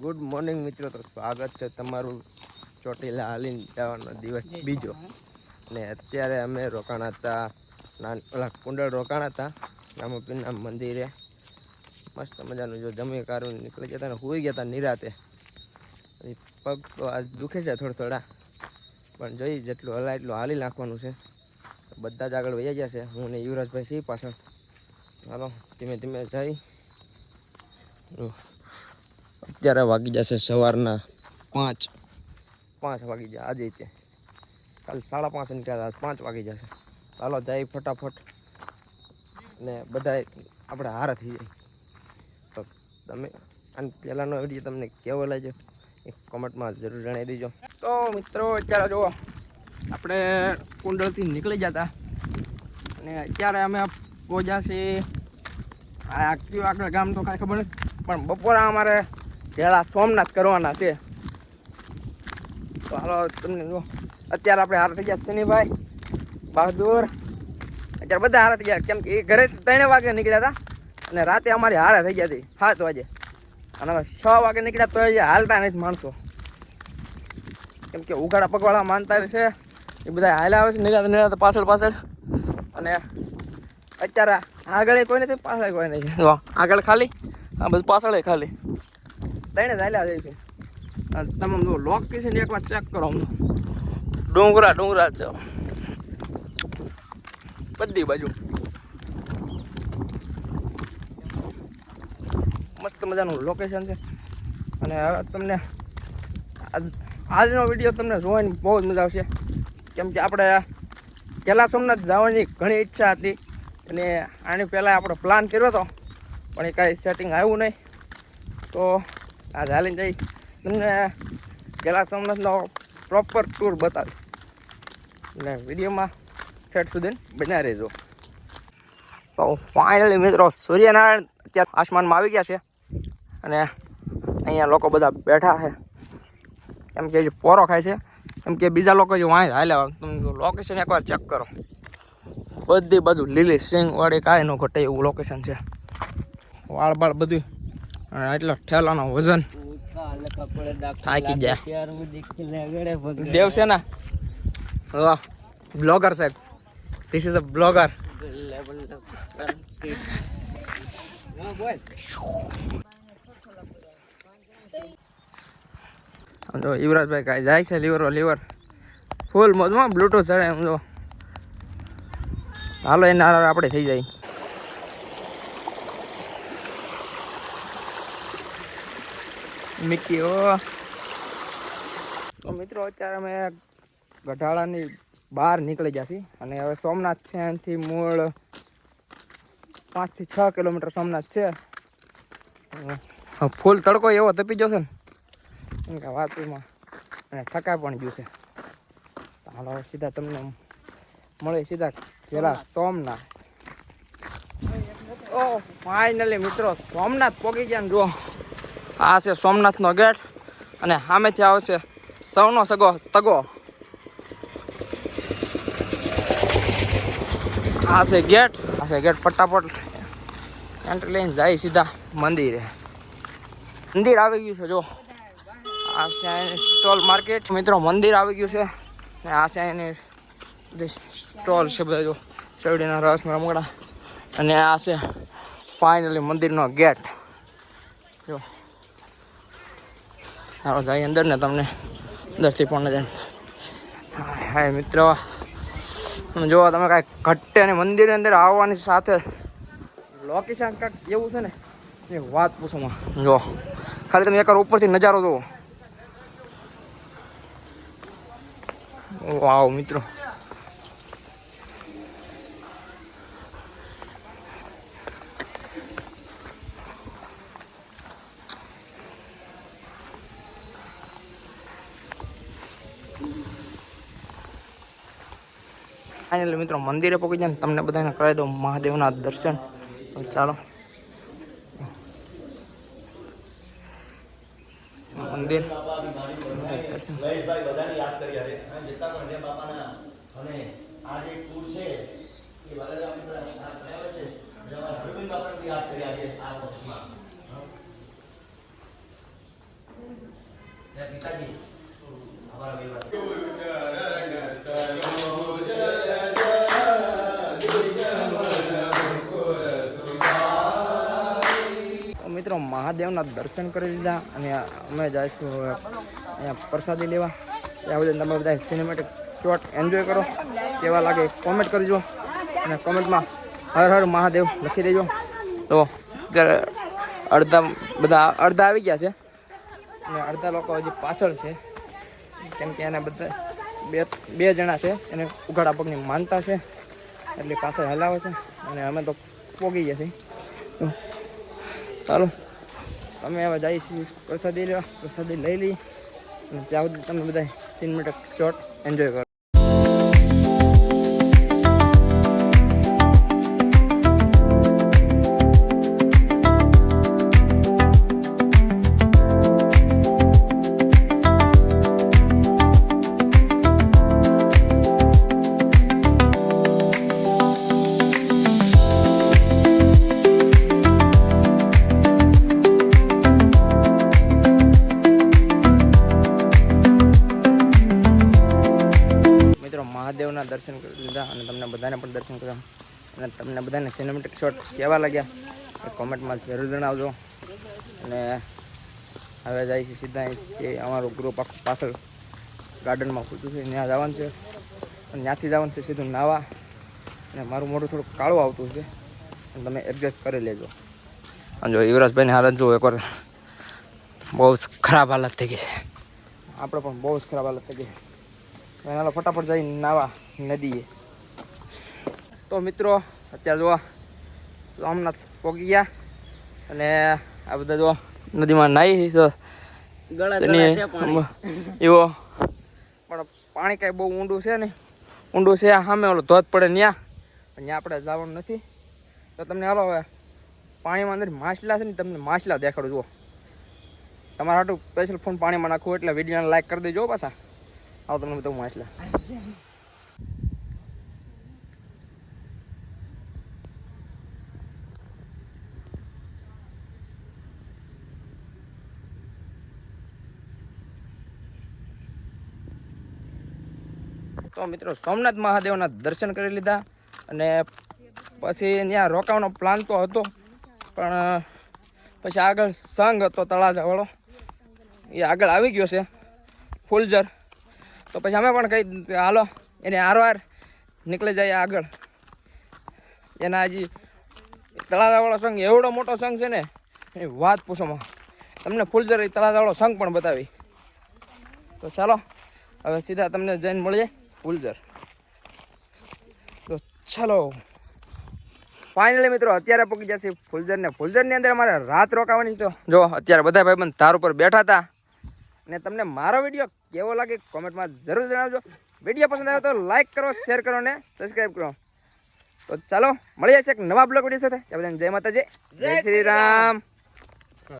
Good morning મિત્રો. તો સ્વાગત છે તમારું ચોટીલા હાલીને જવાનો દિવસ બીજો. ને અત્યારે અમે રોકાણા હતા નાન ઓલા કુંડળ રોકાણ હતા રામપીરના મંદિરે. મસ્ત મજાનું જો જમી કારું નીકળી ગયા હતા ને હોઈ ગયા હતા નિરાતે. પગ તો આજ દુખે છે થોડા થોડા. પણ જોઈ જેટલું હલા એટલું હાલી નાખવાનું છે. બધા જ આગળ વહી ગયા છે. હું ને યુવરાજભાઈ સિંહ પાછળ. ચાલો ધીમે ધીમે જઈ. અત્યારે વાગી જશે સવારના પાંચ. પાંચ વાગી જાય આજે તે. કાલે સાડા પાંચ નીકળ્યા હતા પાંચ વાગી જશે. ચાલો જાય ફટાફટ. ને બધા આપણે હારા થઈ જાય. તો તમે અને પહેલાંનો વીડિયો તમને કેવો લાગ્યો? એ કોમેન્ટમાં જરૂર જણાવી દેજો. તો મિત્રો, અત્યારે જુઓ, આપણે કુંડળથી નીકળી જતા. અને અત્યારે અમે પહોંચ્યા છીએ. આ આગળ ગામ તો કાંઈ ખબર નથી. પણ બપોરે અમારે પહેલાં સોમનાથ કરવાના છે. તો હાલો તમને જો અત્યારે આપણે હાર થઈ ગયા શનિભાઈ, બહાદુર. અત્યારે બધા હારા થઈ ગયા. કેમ કે એ ઘરે ત્રણ વાગે નીકળ્યા હતા અને રાતે અમારી હારા થઈ ગયા હતી સાત વાગે. અને હવે છ વાગે નીકળ્યા તો હાલતા નથી માણસો. કેમ કે ઉઘાડા પગવાળા માનતા છે. એ બધા હાલ્યા આવે છે નીકળ્યા નીકળ્યા પાછળ પાછળ. અને અત્યારે આગળ કોઈ નથી, પાછળ કોઈ નથી. આગળ ખાલી, આ બધું પાછળ ખાલી. ત્રણે જ હાલ્યા જાય છે. અને તમે લોકેશન એકવાર ચેક કરો ડુંગરા ડુંગરા છે. બધી બાજુ. મસ્ત મજાનું લોકેશન છે. અને હવે તમને આજ- આજનો વીડિયો તમને જોવાની બહુ જ મજા આવશે. કેમ કે આપણે પહેલાં સોમનાથ જવાની ઘણી ઈચ્છા હતી. અને આની પહેલાં આપણે પ્લાન કર્યો હતો. પણ એ કાંઈ સેટિંગ આવ્યું નહીં. તો આ હાલીને જઈ. તમને પહેલાં સોમનાથનો પ્રોપર ટૂર બતાવી એટલે વિડીયોમાં ઠેઠ સુધી બન્યા રહેજો. તો ફાઇનલી મિત્રો સૂર્યનારાયણ અત્યારે આસમાનમાં આવી ગયા છે. અને અહીંયા લોકો બધા બેઠા છે. એમ કે પોરો ખાય છે. એમ કે બીજા લોકો જે વાંય હાલ્યા તમે લોકેશન એકવાર ચેક કરો. બધી બાજુ લીલી સિંગ વાળી કાંઈ ન ઘટે એવું લોકેશન છે. વાળ બાળ બધું એટલો ઠેલાનો વજન થાકી જાય. દેવ છે ને? બ્લોગર સાહેબ. ધીસ ઇઝ અ બ્લોગર જો યુવરાજભાઈ કાંઈ જાય છે લીવર લીવર ફૂલ મોજમાં બ્લૂટૂથ ચડે એમ જો. હાલો, એના આપણે થઈ જાય. મિક્કી ઓ તો મિત્રો, અત્યારે અમે ગઢાળાની બહાર નીકળી ગયા છીએ અને હવે સોમનાથ છે, એનાથી મૂળ પાંચથી છ કિલોમીટર સોમનાથ છે. ફૂલ તડકો એવો તપી જશે ને. કે વાતમાં અને ઠકાઈ પણ ગયું છે. હાલો સીધા તમને મળે સીધા પેલા સોમનાથ. ઓ ફાઇનલી મિત્રો, સોમનાથ પહોંચી ગયા ને જુઓ. આ છે સોમનાથનો ગેટ અને સામેથી આવશે સૌનો સગો તગો. આ છે ગેટ, આ છે ગેટ ફટાફટ એન્ટ્રી લઈને જાય સીધા મંદિરે. મંદિર આવી ગયું છે, જો. આ છે સ્ટોલ માર્કેટ. મિત્રો, મંદિર આવી ગયું છે. ને આ છે એની સ્ટોલ છે બધા, જો. શેરડીના રસ રમકડા. અને આ છે ફાઇનલી મંદિરનો ગેટ. જો. ચાલો જાય અંદર ને તમને અંદરથી પણ હાય હાય, મિત્રો. જો તમે કાંઈ ઘટ્ટે અને મંદિરની અંદર આવવાની સાથે લોકેશન કાંઈક એવું છે ને, એ વાત પૂછોમાં. જો, ખાલી તમે એકવાર ઉપરથી નજારો જુઓ વાવ, મિત્રો. ફાઇનલી મિત્રો મંદિરે પહોંચી જાય તમને બધાને કરાવી દઉં મહાદેવના દર્શન. ચાલો. મંદિર. મહેશભાઈ મહાદેવના દર્શન કરી લીધા અને અમે જઈશું અહીંયા પ્રસાદી લેવા. ત્યાં બધા તમે બધા સિનેમેટિક શોટ એન્જોય કરો. કેવા લાગે કોમેન્ટ કરજો. અને કોમેન્ટમાં હર હર મહાદેવ લખી દેજો. તો અડધા બધા અડધા આવી ગયા છે. અને અડધા લોકો હજી પાછળ છે. કેમ કે એને બધા બે બે જણા છે. એને ઉઘાડા પગની માનતા છે. એટલે પાછળ હલાવે છે. અને અમે તો પોગી ગયા છીએ. ચાલો. અમે હવે છીએ પ્રસાદી લેવા પ્રસાદી લઈ લઈ, અને ત્યાં સુધી તમે બધા તીન મિનિટ શોર્ટ એન્જોય કરો. લીધા અને તમને બધાને પણ દર્શન કર્યા. અને તમને બધાને સિનેમેટિક શોટ કેવા લાગ્યા એ કોમેન્ટમાં જરૂર જણાવજો. અને હવે જાય છે સીધા એ અમારું ગ્રુપ આખું પાછળ ગાર્ડનમાં પૂછ્યું છે. ત્યાં જવાનું છે. અને ત્યાંથી જવાનું છે સીધું નાવા. અને મારું મોઢું થોડુંક કાળું આવતું છે અને તમે એડજસ્ટ કરી લેજો. અને જો યુવરાજભાઈની હાલત જુઓ એકવાર. બહુ જ ખરાબ હાલત થઈ ગઈ છે. આપણે પણ બહુ જ ખરાબ હાલત થઈ ગઈ. છે એના ફટાફટ જઈને નાવા નદીએ. તો મિત્રો અત્યારે જો સોમનાથ પોગી ગયા. અને આ બધા જો નદીમાં નાહી તો એવો પણ પાણી કાંઈ બહુ ઊંડું છે ને ઊંડું છે સામે ઓલો ધોધ પડે ત્યાં પણ ત્યાં આપણે જવાનું નથી. તો તમને હાલો હવે પાણીમાં અંદર માછલા છે ને તમને માછલા દેખાડું જુઓ. તમારા હાટું સ્પેશિયલ ફોન પાણીમાં નાખવું એટલે વિડીયોને લાઈક કરી દેજો પાછા. આવો તમને બધું માછલા. તો મિત્રો સોમનાથ મહાદેવના દર્શન કરી લીધા અને પછી ત્યાં રોકાવાનો પ્લાન તો હતો, પણ પછી આગળ સંઘ હતો તળાજાવાળો. એ આગળ આવી ગયો છે ફૂલજર તો પછી અમે પણ કહી હાલો, એને આરવાર નીકળી જાય આગળ. એના હજી તળાજાવાળો સંઘ એવડો મોટો સંઘ છે ને એની વાત પૂછોમાં. તમને ફૂલજર એ તળાજાવાળો સંઘ પણ બતાવી. તો ચાલો, હવે સીધા તમને જઈને મળીએ. ફૂલજર તો ચાલો. ફાઇનલી મિત્રો અત્યારે પહોંચી જશે ફૂલઝરને. ફૂલઝરની અંદર અમારે રાત રોકાવાની તો જો અત્યારે બધા ભાઈબંધ તાર ઉપર બેઠા હતા. ને તમને મારો વીડિયો કેવો લાગે કોમેન્ટમાં જરૂર જણાવજો. વીડિયો પસંદ આવ્યો તો લાઇક કરો શેર કરો ને સબસ્ક્રાઈબ કરો. તો ચાલો મળીએ છીએ એક નવા બ્લોગ વીડિયો સાથે. બધાને જય માતાજી. જય શ્રી રામ.